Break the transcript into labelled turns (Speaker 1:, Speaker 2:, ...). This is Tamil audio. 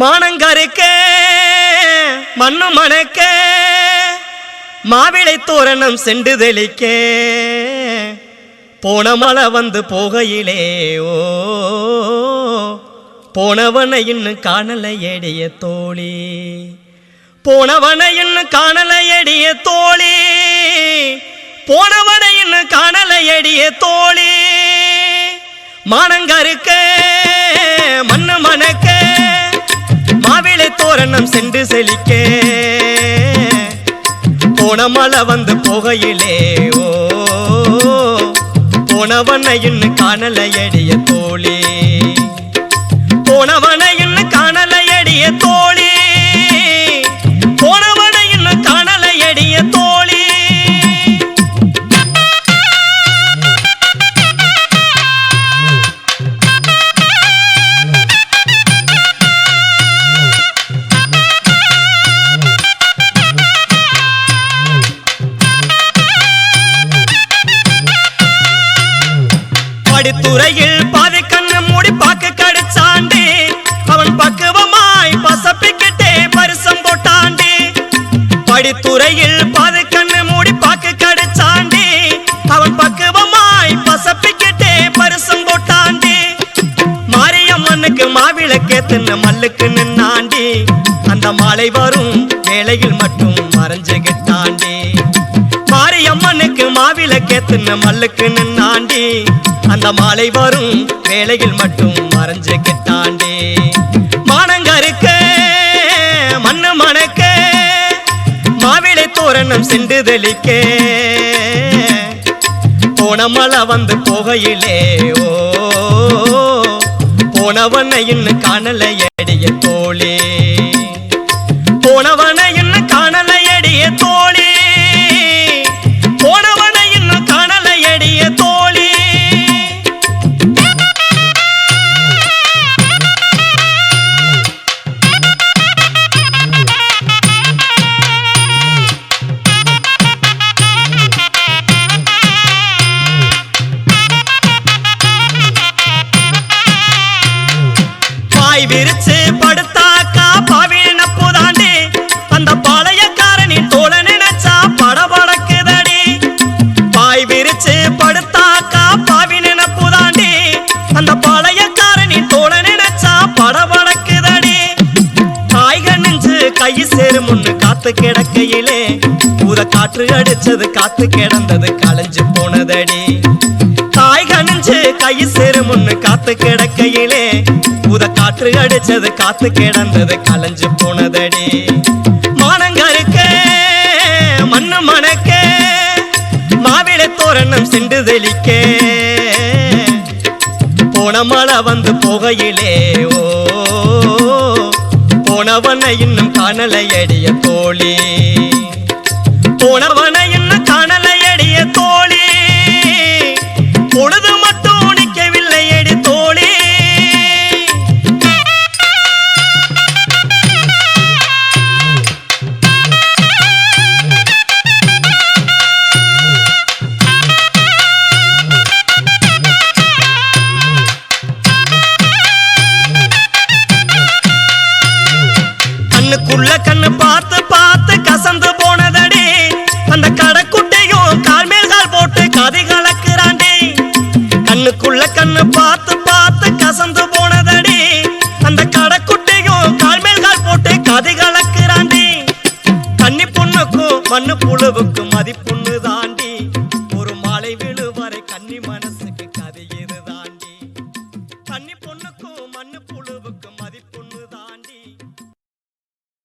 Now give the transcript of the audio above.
Speaker 1: மானங்கருக்க மண்ணு மணக்க மாவிளை தோரணம் சென்று தெளிக்க. போன மழை வந்து போகையிலே ஓ போனவனை இன்னும் காணலை எடிய தோழி. போனவனை இன்னும் காணலை எடிய தோழி. போனவனை இன்னும் காணலை எடிய தோழி. மானங்கருக்க மண்ணு மணக்க மரணம் சென்று செழிக்க. போன மழை வந்து போகையிலே ஓ போனவனை இன்னும் காணலையடிய தோழே. படித்துறையில் பாதி கண்ணு மூடி பாக்கு கடிச்சாண்டி. அவன் பக்குவமாய் பசப்பிக்கிட்டே பரிசம் போட்டாண்டி. படித்துறையில் பாதி கண்ணு மூடி பாக்கு கடிச்சாண்டி. அவன் பக்குவமாய் பசப்பிக்கிட்டே பரிசம் போட்டாண்டி. மாரியம்மனுக்கு மாவிளக்கே தின்ன மல்லுக்கு நின்னாண்டி. அந்த மாலை வரும் வேலையில் மட்டும் மறைஞ்சுகிட்டாண்டி மாரியம்மனுக்கு மாவிளக்கே தின்ன மல்லுக்கு நின்னாண்டி. அந்த மாலை வரும். வேலையில் மட்டும் மறைஞ்சுகிட்டாண்டி மானங்கருக்க மண்ணு மணக்க மாவிளை தோரணம் சென்று தெளிக்க. போன வந்து போகையிலே ஓ போனவனை இன்னும் விரிச்சு படுத்தாக்கா பாவின புதாண்டி அந்த பாளையக்காரனின் தோழ நினைச்சா படபடக்குதடி பாய் விரிச்சு படுத்தாக்கா பாவின புதாண்டி அந்த பாளையக்காரனின் தோழ நினைச்சா படபடக்குதடி தாய்க நெஞ்சு கை சேரு முன்னு காத்து கிடக்கையிலே. பூத காற்று அடிச்சது காத்து கிடந்தது களைஞ்சு போனதடி. தாய் கை சேரு முன்னு காத்து கிடக்கையிலே. ஊத காற்று அடிச்சது காத்து கிடந்தது கலைஞ்சு போனதடி. மானங்கருக்க மண்ணு மணக்க. மாவிட தோரணம் சென்று தெளிக்க. போன மழை வந்து போகையிலே ஓ. போனவனை இன்னும் காணலை அடிய தோழி. உள்ள கண்ணு பார்த்து பார்த்து கசந்து போனதடி. அந்த கடக்குட்டையும் கால் மேல் கால் போட்டு கதை கலக்குறாண்டி. கண்ணுக்குள்ள கண்ணு பார்த்து பார்த்து கசந்து போனதடி. அந்த கடக்குட்டையும் கால் மேல் கால் போட்டு கதை கலக்குறாண்டி. கன்னி பொண்ணுக்கும் மண்ணு புழுவுக்கும் மதிப்புண்ணு தாண்டி ஒரு மாலை விழுவரை கன்னி மனசு